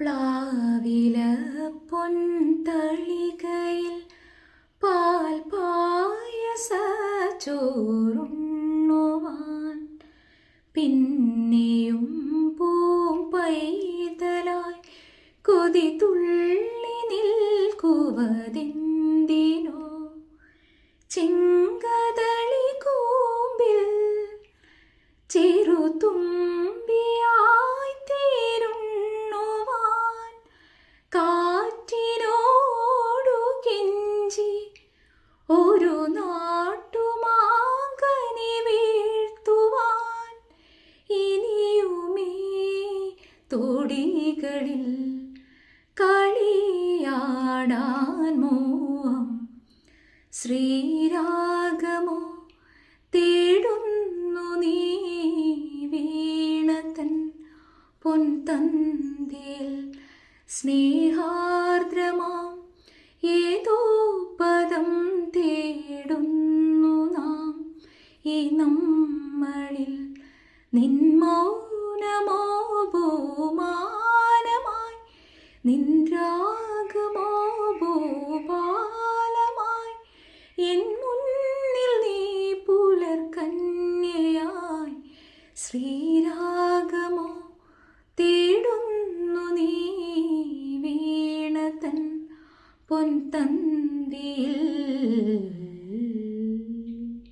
പ്ലാവില പൊൻതളികയിൽ പാൽ പായസ ചോറുണ്ണുവാൻ പിന്നെയും പൂം പൈതലായി കൊതി തുള്ളി നിൽക്കുവതെന്തിനോ. ചെങ്കതളി തൊടികളിൽ കളിയാടാൻ മോഹം. ശ്രീരാഗമോ തേടുന്നു നീ വീണതൻ പൊൻതന്തിൽ സ്നേഹാർദ്രമാം ഏതോ പദം തേടുന്നു നാം. ഈ നമ്മളിൽ നിന്മൗനമോ ആകുമോ ഭൂപാലമായി? എൻ മുന്നിൽ നീ പുലർക്കന്യയായി ശ്രീരാഗമോ തേടുന്നു നീ വീണതൻ പൊൻതന്തിയിൽ.